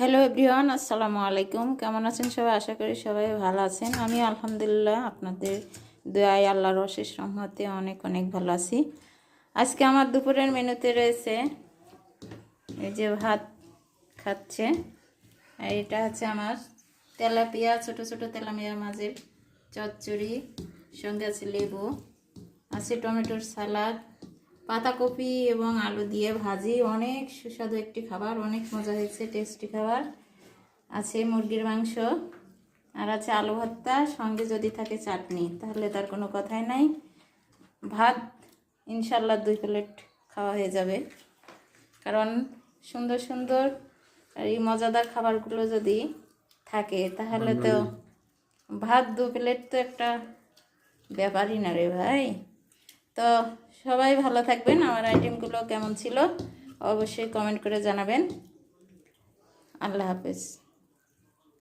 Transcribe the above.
Hello everyone আসসালামু আলাইকুম কেমন আছেন সবাই? আশা করি সবাই ভালো আছেন। আমি আলহামদুলিল্লাহ আপনাদের দয়ায় আল্লাহর অশেষ রহমতে অনেক অনেক ভালো আছি। আজকে আমার দুপুরের মেনুতে রয়েছে এই যে ভাত খাচ্ছে। আর এটা হচ্ছে আমার তেলাপিয়া, ছোট ছোট তেলাপিয়া মাছের চচ্চড়ি, সঙ্গে আছে লেবু, আছে টমেটোর সালাদ পাতাকপি এবং আলু দিয়ে ভাজি। অনেক সুস্বাদু একটি খাবার অনেক মজা হয়েছে টেস্টি খাবার। আছে মুরগির মাংস আর আছে আলু ভর্তা সঙ্গে যদি থাকে চাটনি তাহলে তার কোনো কথাই নাই। ভাত ইনশাল্লাহ দুই প্লেট খাওয়া হয়ে যাবে। কারণ সুন্দর সুন্দর আর এই মজাদার খাবারগুলো যদি থাকে তাহলে তো ভাত দু প্লেট তো একটা ব্যাপারই না রে ভাই। তো সবাই ভালো থাকবেন। আমার আইটেমগুলো কেমন ছিল অবশ্যই কমেন্ট করে জানাবেন। আল্লাহ হাফেজ।